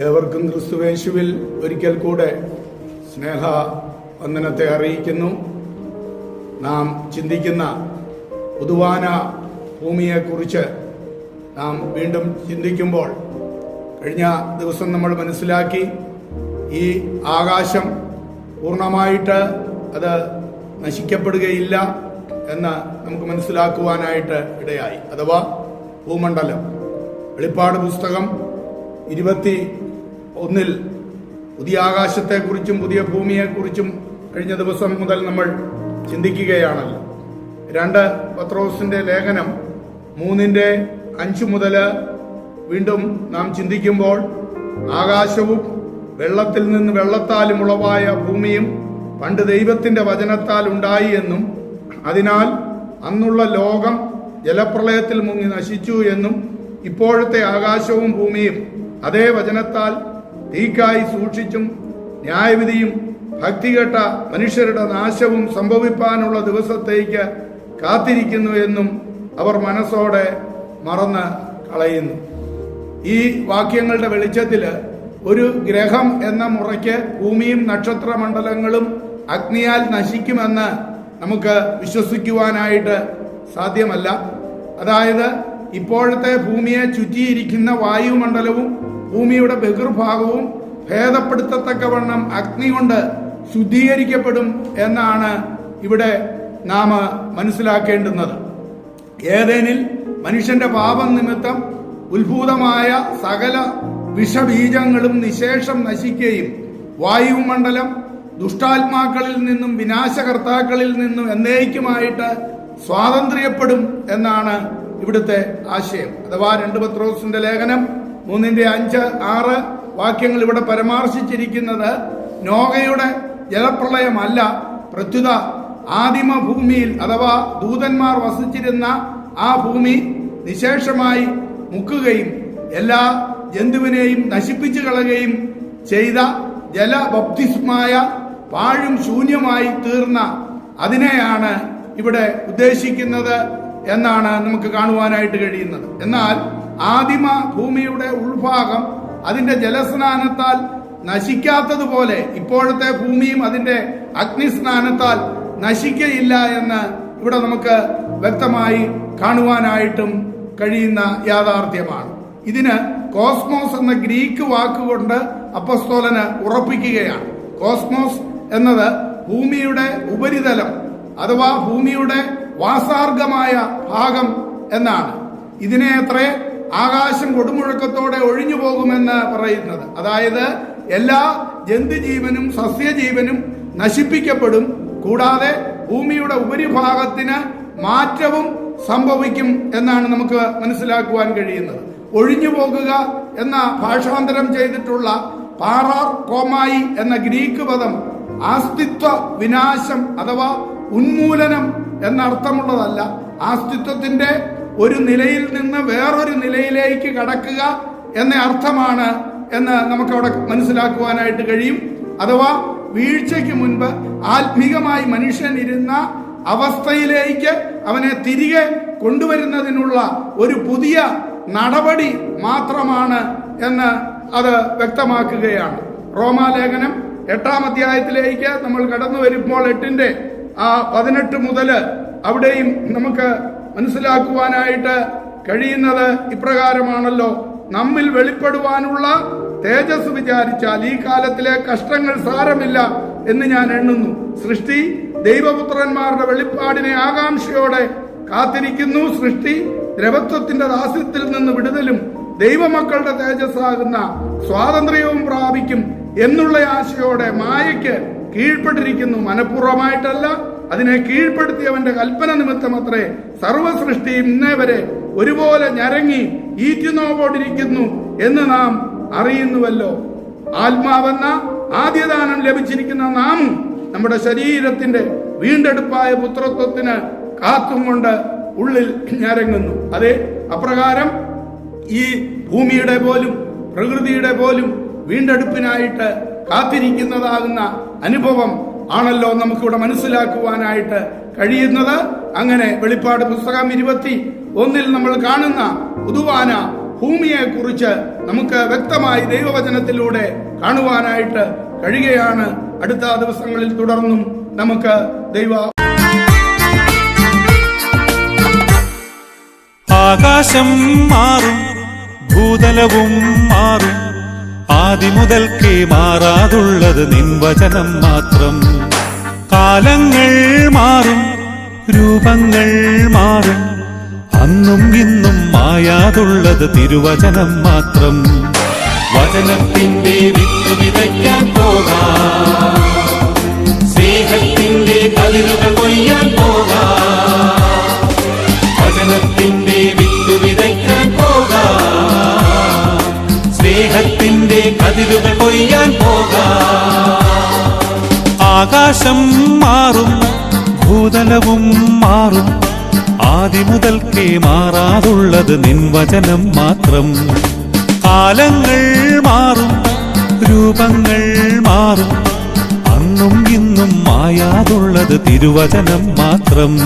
ഏവർക്കും ക്രിസ്തുവേശുവിൽ ഒരിക്കൽ കൂടെ സ്നേഹ വന്ദനത്തെ അറിയിക്കുന്നു. നാം ചിന്തിക്കുന്ന പുതുവാന ഭൂമിയെക്കുറിച്ച് നാം വീണ്ടും ചിന്തിക്കുമ്പോൾ കഴിഞ്ഞ ദിവസം നമ്മൾ മനസ്സിലാക്കി ഈ ആകാശം പൂർണമായിട്ട് അത് നശിക്കപ്പെടുകയില്ല എന്ന് നമുക്ക് മനസ്സിലാക്കുവാനായിട്ട് ഇടയായി. അഥവാ ഭൂമണ്ഡലം. വെളിപ്പാട് പുസ്തകം ഇരുപത്തി ഒന്നിൽ പുതിയ ആകാശത്തെക്കുറിച്ചും പുതിയ ഭൂമിയെക്കുറിച്ചും കഴിഞ്ഞ ദിവസം മുതൽ നമ്മൾ ചിന്തിക്കുകയാണല്ലോ. രണ്ട് പത്രോസിന്റെ ലേഖനം മൂന്നിന്റെ അഞ്ചു മുതൽ വീണ്ടും നാം ചിന്തിക്കുമ്പോൾ ആകാശവും വെള്ളത്തിൽ നിന്ന് വെള്ളത്താലും ഉളവായ ഭൂമിയും പണ്ട് ദൈവത്തിന്റെ വചനത്താൽ ഉണ്ടായി എന്നും അതിനാൽ അന്നുള്ള ലോകം ജലപ്രളയത്തിൽ മുങ്ങി നശിച്ചു എന്നും ഇപ്പോഴത്തെ ആകാശവും ഭൂമിയും അതേ വചനത്താൽ തീക്കായി സൂക്ഷിച്ചും ന്യായവിധിയും ഭക്തികെട്ട മനുഷ്യരുടെ നാശവും സംഭവിപ്പാനുള്ള ദിവസത്തേക്ക് കാത്തിരിക്കുന്നു എന്നും അവർ മനസ്സോടെ മറന്ന് കളയുന്നു. ഈ വാക്യങ്ങളുടെ വെളിച്ചത്തിൽ ഒരു ഗ്രഹം എന്ന മുറയ്ക്ക് ഭൂമിയും നക്ഷത്രമണ്ഡലങ്ങളും അഗ്നിയാൽ നശിക്കുമെന്ന് നമുക്ക് വിശ്വസിക്കുവാനായിട്ട് സാധ്യമല്ല. അതായത് ഇപ്പോഴത്തെ ഭൂമിയെ ചുറ്റിയിരിക്കുന്ന വായുമണ്ഡലവും ഭൂമിയുടെ ബഹിർഭാഗവും ഭേദപ്പെടുത്തത്തക്കവണ്ണം അഗ്നി കൊണ്ട് ശുദ്ധീകരിക്കപ്പെടും എന്നാണ് ഇവിടെ നാം മനസ്സിലാക്കേണ്ടുന്നത്. ഏതേനിൽ മനുഷ്യന്റെ പാപം നിമിത്തം ഉത്ഭൂതമായ സകല വിഷബീജങ്ങളും നിശേഷം നശിക്കുകയും വായുമണ്ഡലം ദുഷ്ടാത്മാക്കളിൽ നിന്നും വിനാശകർത്താക്കളിൽ നിന്നും എന്നേക്കുമായിട്ട് സ്വാതന്ത്ര്യപ്പെടും എന്നാണ് ഇവിടുത്തെ ആശയം. അഥവാ രണ്ട് പത്രോസിന്റെ ലേഖനം മൂന്നിന്റെ അഞ്ച് ആറ് വാക്യങ്ങൾ ഇവിടെ പരാമർശിച്ചിരിക്കുന്നത് നോഗയുടെ ജലപ്രളയമല്ല പ്രത്യുത ആദിമ ഭൂമിയിൽ അഥവാ ദൂതന്മാർ വസിച്ചിരുന്ന ആ ഭൂമി നിശേഷമായി മുക്കുകയും എല്ലാ ജന്തുവിനെയും നശിപ്പിച്ചു കളയുകയും ചെയ്ത ജലബപ്തിസ്മായ പാഴും ശൂന്യമായി തീർന്ന അതിനെയാണ് ഇവിടെ ഉദ്ദേശിക്കുന്നത് എന്നാണ് നമുക്ക് കാണുവാനായിട്ട് കഴിയുന്നത്. എന്നാൽ ആദിമ ഭൂമിയുടെ ഉൾഭാഗം അതിന്റെ ജലസ്നാനത്താൽ നശിക്കാത്തതുപോലെ ഇപ്പോഴത്തെ ഭൂമിയും അതിന്റെ അഗ്നിസ്നാനത്താൽ നശിക്കയില്ല എന്ന് ഇവിടെ നമുക്ക് വ്യക്തമായി കാണുവാനായിട്ടും കഴിയുന്ന യാഥാർത്ഥ്യമാണ്. ഇതിന് കോസ്മോസ് എന്ന ഗ്രീക്ക് വാക്കുകൊണ്ട് അപ്പസ്തോലന് ഉറപ്പിക്കുകയാണ്. കോസ്മോസ് എന്നത് ഭൂമിയുടെ ഉപരിതലം അഥവാ ഭൂമിയുടെ വാസാർഗമായ ഭാഗം എന്നാണ്. ഇതിനെ അത്രേ ആകാശം കൊടുമുഴക്കത്തോടെ ഒഴിഞ്ഞു പോകുമെന്ന് പറയുന്നത്. അതായത് എല്ലാ ജന്തുജീവനും സസ്യജീവനും നശിപ്പിക്കപ്പെടും. കൂടാതെ ഭൂമിയുടെ ഉപരിഭാഗത്തിന് മാറ്റവും സംഭവിക്കും എന്നാണ് നമുക്ക് മനസ്സിലാക്കുവാൻ കഴിയുന്നത്. ഒഴിഞ്ഞു പോകുക എന്ന ഭാഷാന്തരം ചെയ്തിട്ടുള്ള പാറാർ കോമായി എന്ന ഗ്രീക്ക് പദം ആസ്തിത്വ വിനാശം അഥവാ ഉന്മൂലനം എന്നർത്ഥമുള്ളതല്ല. ആസ്തിത്വത്തിന്റെ ഒരു നിലയിൽ നിന്ന് വേറൊരു നിലയിലേക്ക് കടക്കുക എന്ന അർത്ഥമാണ് എന്ന് നമുക്കവിടെ മനസ്സിലാക്കുവാനായിട്ട് കഴിയും. അഥവാ വീഴ്ചയ്ക്ക് മുൻപ് ആത്മീകമായി മനുഷ്യൻ ഇരുന്ന അവസ്ഥയിലേക്ക് അവനെ തിരികെ കൊണ്ടുവരുന്നതിനുള്ള ഒരു പുതിയ നടപടി മാത്രമാണ് എന്ന് അത് വ്യക്തമാക്കുകയാണ്. റോമാലേഖനം എട്ടാം അധ്യായത്തിലേക്ക് നമ്മൾ കടന്നു വരുമ്പോൾ എട്ടിന്റെ ആ പതിനെട്ട് മുതൽ അവിടെയും നമുക്ക് മനസ്സിലാക്കുവാനായിട്ട് കഴിയുന്നത് ഇപ്രകാരമാണല്ലോ. നമ്മിൽ വെളിപ്പെടുവാനുള്ള തേജസ് വിചാരിച്ചാൽ ഈ കാലത്തിലെ കഷ്ടങ്ങൾ സാരമില്ല എന്ന് ഞാൻ എണ്ണുന്നു. സൃഷ്ടി ദൈവപുത്രന്മാരുടെ വെളിപ്പാടിനെ ആകാംക്ഷയോടെ കാത്തിരിക്കുന്നു. സൃഷ്ടി ദ്രവത്വത്തിന്റെ ദാസ്യത്തിൽ നിന്ന് വിടുതലും ദൈവമക്കളുടെ തേജസ്സാകുന്ന സ്വാതന്ത്ര്യവും പ്രാപിക്കും എന്നുള്ള ആശയോടെ മായയ്ക്ക് കീഴ്പ്പെട്ടിരിക്കുന്നു മനഃപൂർവമായിട്ടല്ല. അതിനെ കീഴ്പ്പെടുത്തിയവന്റെ കൽപ്പന നിമിത്തമത്രേ സർവസൃഷ്ടിയും ഇന്നേ വരെ ഒരുപോലെ ഞരങ്ങി ഈറ്റുനോവോടിരിക്കുന്നു എന്ന് നാം അറിയുന്നുവല്ലോ. ആത്മാവെന്ന ആദ്യദാനം ലഭിച്ചിരിക്കുന്ന നാം നമ്മുടെ ശരീരത്തിന്റെ വീണ്ടെടുപ്പായ പുത്രത്വത്തിന് കാത്തും കൊണ്ട് ഉള്ളിൽ ഞരങ്ങുന്നു. അതെ അപ്രകാരം ഈ ഭൂമിയുടെ പോലും പ്രകൃതിയുടെ പോലും വീണ്ടെടുപ്പിനായിട്ട് കാത്തിരിക്കുന്നതാകുന്ന അനുഭവം ആണല്ലോ നമുക്കിവിടെ മനസ്സിലാക്കുവാനായിട്ട് കഴിയുന്നത്. അങ്ങനെ വെളിപ്പാട് പുസ്തകം ഇരുപത്തി ഒന്നിൽ നമ്മൾ കാണുന്ന പുതുവാന ഭൂമിയെ കുറിച്ച് നമുക്ക് വ്യക്തമായി ദൈവവചനത്തിലൂടെ കാണുവാനായിട്ട് കഴിയുകയാണ്. അടുത്ത ദിവസങ്ങളിൽ തുടർന്നും നമുക്ക് ദൈവ ആകാശം മാറും ഭൂതലവും മാറും ആദിമുതൽക്കേ മാറാതുള്ളത് നിൻവചനം മാത്രം. കാലങ്ങൾ മാറും രൂപങ്ങൾ മാറും. അന്നും ഇന്നും മായാതുള്ളത് തിരുവചനം മാത്രം. വചനത്തിന്റെ വിത്ത് വിതയ്ക്കാൻ പോകാം. ആകാശം മാറും ഭൂതലവും മാറും. ആദിമുതൽക്കേ മാറാതുള്ളത് നിൻവചനം മാത്രം. കാലങ്ങൾ മാറും രൂപങ്ങൾ മാറും. അന്നും ഇന്നും മായാതുള്ളത് തിരുവചനം മാത്രം.